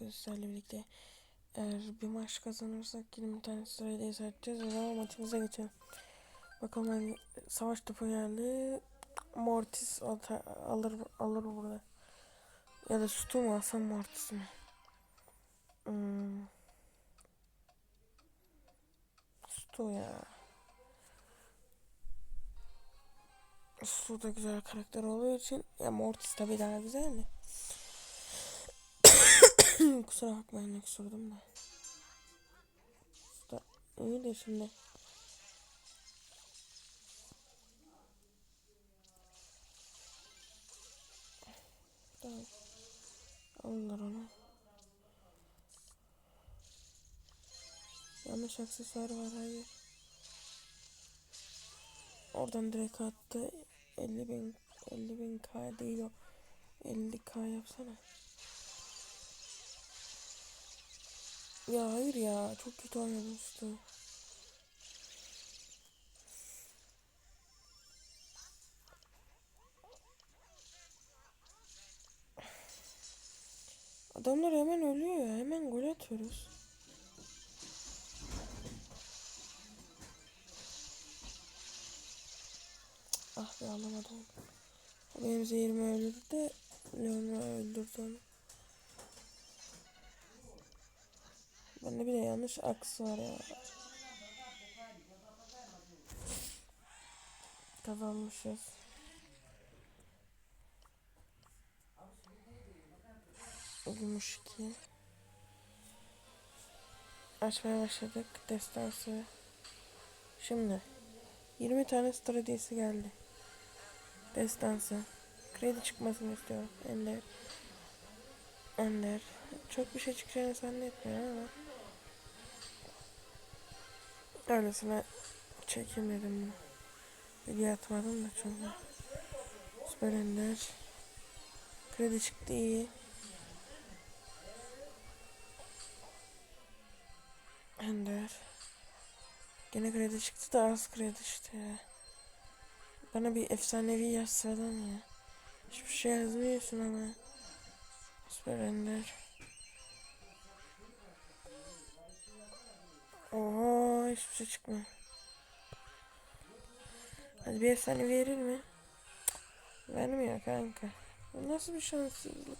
bugün sizlerle birlikte eğer bir maç kazanırsak 20 tane sırayla izleyeceğiz. O zaman maçımıza geçelim. Bakalım hangi savaş topu geldi. Mortis ata- alır alır burada. Ya da Stu mu alsam Mortis mi? Hmm. Stu ya. Stu da güzel karakter olduğu için ya Mortis tabii daha güzel de. Kusura bakmayın öksürdüm de. Da de şimdi. Tamam. Alırlar onu. Yanlış aksesuar var hayır. Oradan direkt attı. 50 bin 50 bin K değil o. 50 K yapsana. Ya hayır ya çok kötü oynamıştı. Adamlar hemen ölüyor ya hemen gol atıyoruz. Ah be alamadım. Benim zehirimi öldürdü de Leon'u öldürdü onu. Bende bir de yanlış aks var ya. Kazanmışız. Gümüş 2. Açmaya başladık. Destansı. Şimdi. 20 tane stratejisi geldi. Destansı. Kredi çıkmasını istiyorum. Ender. Ender. Çok bir şey çıkacağını zannetmiyorum ama. Öylesine bunu. Video atmadım da çünkü. Süper Ender. Kredi çıktı iyi. Ender. Gene kredi çıktı da az kredi işte ya. Bana bir efsanevi yazsadan ya. Hiçbir şey yazmıyorsun ama. Süper Ender. Oha hiçbir şey çıkmıyor. Hadi bir efsane verir mi? Vermiyor kanka. Nasıl bir şanssızlık?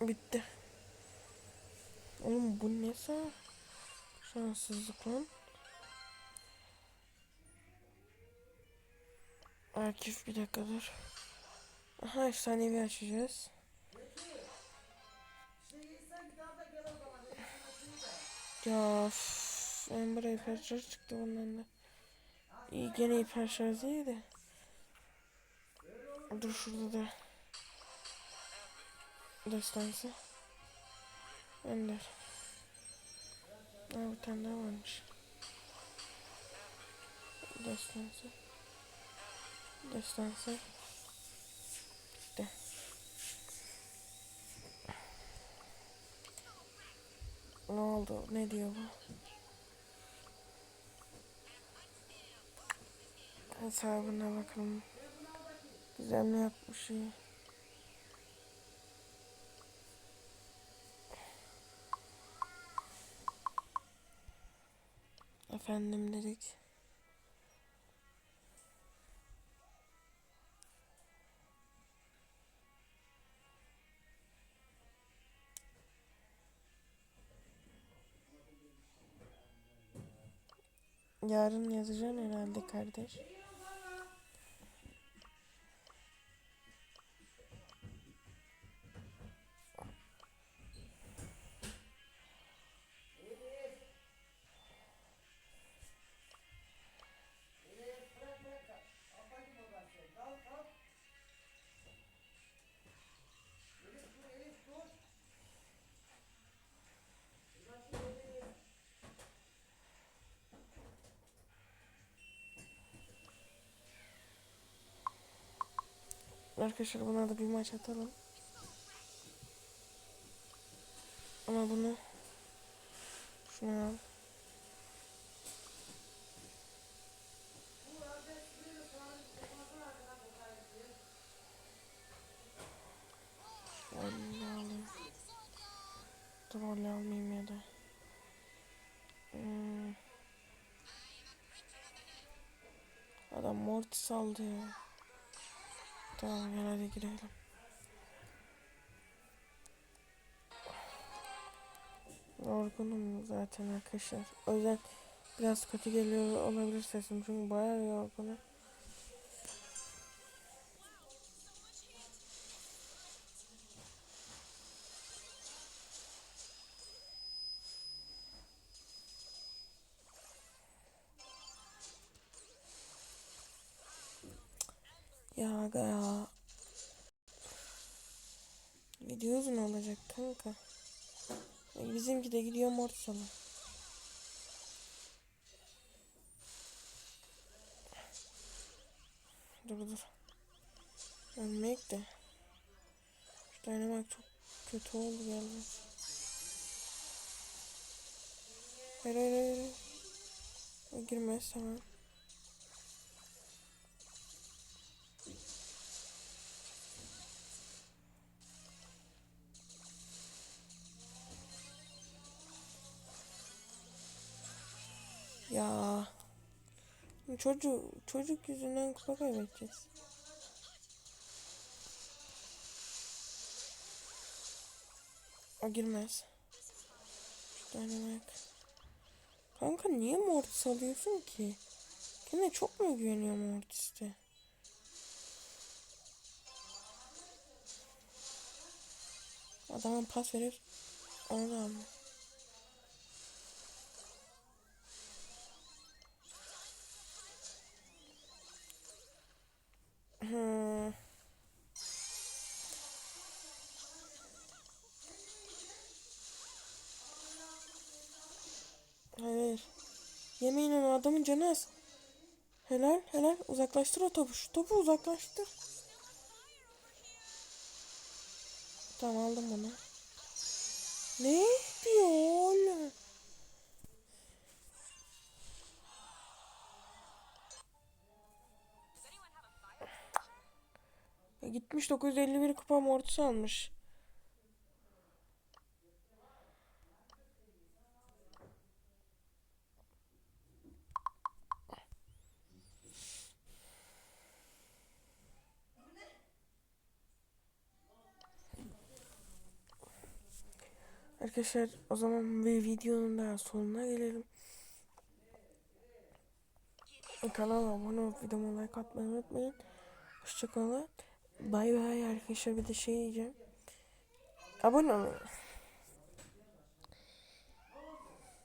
Bitti. Oğlum bu ne sa- şanssızlık lan? Akif bir dakika dur. Aha efsanevi açacağız. Ya Ember hiper şarj çıktı bundan da. İyi gene hiper şarj iyi de. Dur şurada da. Destansı. Önder. Aa bir tane daha varmış. Destansı. Destansı. Ne oldu? Ne diyor bu? Hesabına bakalım. Güzel mi yapmış iyi. Efendim dedik. Yarın yazacaksın herhalde kardeş. Arkadaşlar buna da bir maç atalım. Ama bunu şunu al. Troll almayayım ya da. Hmm. Adam mortis aldı ya. Tamam gel hadi girelim. Yorgunum zaten arkadaşlar. O yüzden biraz kötü geliyor olabilir sesim çünkü bayağı yorgunum. Ya aga ya. Video uzun olacak kanka. Bizimki de gidiyor Mortisa'la. Dur dur. Ölmek de. Şu dynamite çok kötü oldu galiba. Hayır hayır. hayır. O girmez tamam. Ya. Çocuk, çocuk yüzünden kupa kaybedeceğiz. O girmez. Şu. Kanka niye Mortis alıyorsun ki? Kendine çok mu güveniyor Mortis'te? Adama pas verir. Onu da alma. Hayır. Yemeğin onu adamın canı az. Helal helal. Uzaklaştır o topu. Şu topu uzaklaştır. Tamam aldım bunu. Ne diyor oğlum? Gitmiş 951 kupa mortis almış. Arkadaşlar o zaman bir videonun daha sonuna gelelim. Kanala abone olup videoma like atmayı unutmayın. Hoşçakalın. Bay bay arkadaşlar bir de şey diyeceğim. Abone olun.